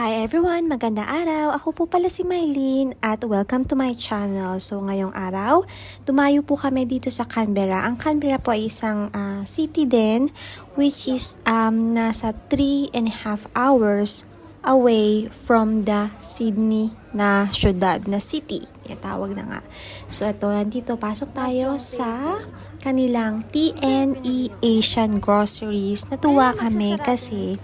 Hi everyone! Maganda araw! Ako po pala si Mylene at welcome to my channel. So ngayong araw, tumayo po kami dito sa Canberra. Ang Canberra po ay isang ah, city din which is um, nasa 3 and a half hours away from the Sydney na syudad, na city. Yan na nga. So ito, dito pasok tayo sa kanilang TNE Asian Groceries. Natuwa kami kasi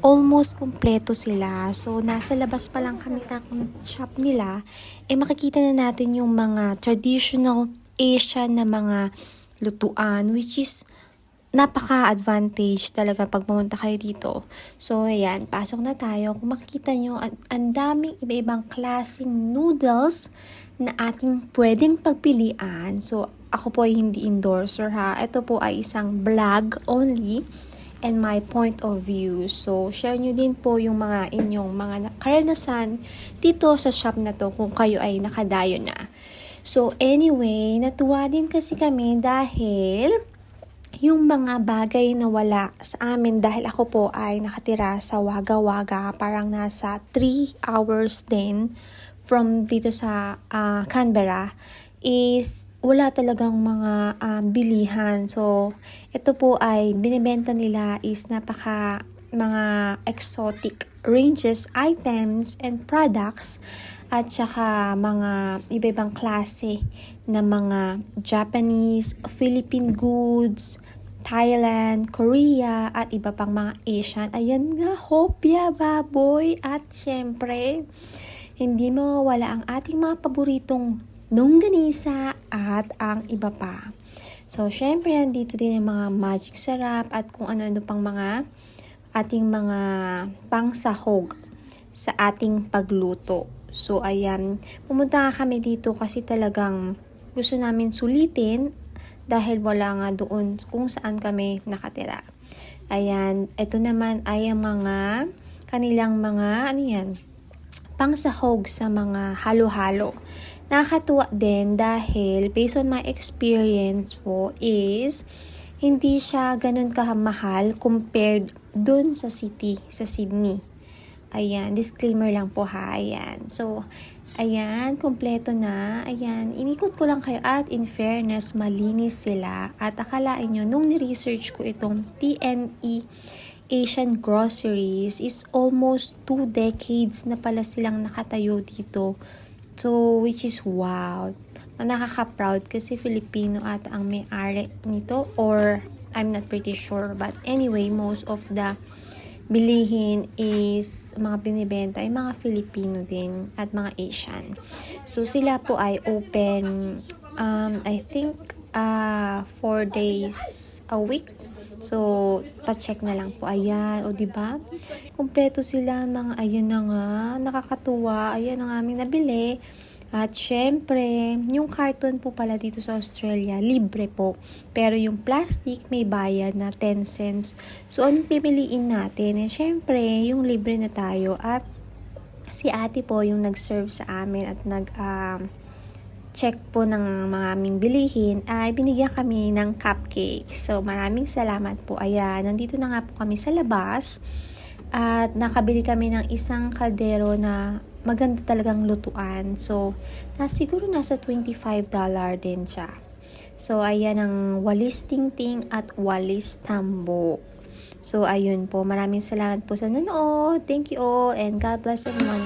almost kumpleto sila. So, nasa labas pa lang kami ng shop nila, eh makikita na natin yung mga traditional Asian na mga lutuan, which is napaka-advantage talaga pag pumunta kayo dito. So, ayan, pasok na tayo. Kung makikita nyo, ang, daming iba-ibang klaseng noodles na ating pwedeng pagpilian. So, ako po ay hindi endorser ha. Ito po ay isang vlog only and my point of view. So, share nyo din po yung mga inyong mga na- karanasan dito sa shop na to kung kayo ay nakadayo na. So, anyway, natuwa din kasi kami dahil yung mga bagay na wala sa amin dahil ako po ay nakatira sa Waga Waga, parang nasa 3 hours din from dito sa ah, Canberra, is wala talagang mga um, bilihan. So, ito po ay binibenta nila is napaka mga exotic ranges, items, and products at saka mga iba-ibang klase na mga Japanese, Philippine goods, Thailand, Korea, at iba pang mga Asian. Ayan nga, hopya, baboy, at syempre, hindi mawawala ang ating mga paboritong longganisa at ang iba pa. So, syempre, nandito din yung mga magic sarap at kung ano-ano pang mga ating mga pangsahog sa ating pagluto. So, ayan, pumunta nga kami dito kasi talagang gusto namin sulitin dahil wala nga doon kung saan kami nakatira. Ayan, ito naman ay ang mga kanilang mga, ano yan, pangsahog sa mga halo-halo. Nakakatuwa din dahil based on my experience po is hindi siya ganun kamahal compared dun sa city, sa Sydney. Ayan, disclaimer lang po ha, ayan. So, ayan, kompleto na. Ayan, inikot ko lang kayo at in fairness, malinis sila. At akalain nyo, nung ni-research ko itong TNE Asian Groceries is almost two decades na pala silang nakatayo dito. So, which is wow. Nakaka-proud kasi Filipino at ang may-ari nito or I'm not pretty sure. But anyway, most of the bilihin is mga binibenta ay mga Filipino din at mga Asian. So, sila po ay open, um, I think, uh, four days a week. So, pa-check na lang po. Ayan, o ba? Kumpleto sila mga ayan na nga, nakakatuwa. Ayan ang aming nabili. At syempre, yung carton po pala dito sa Australia, libre po. Pero yung plastic, may bayad na 10 cents. So, anong pipiliin natin? Eh, syempre, yung libre na tayo. At si ate po yung nag-serve sa amin at nag, um, check po ng mga aming bilihin ay binigyan kami ng cupcake. So, maraming salamat po. Ayan, nandito na nga po kami sa labas. At nakabili kami ng isang kaldero na maganda talagang lutuan. So, na, siguro nasa $25 din siya. So, ayan ang walis tingting at walis tambo. So, ayun po. Maraming salamat po sa nanood. Thank you all and God bless everyone.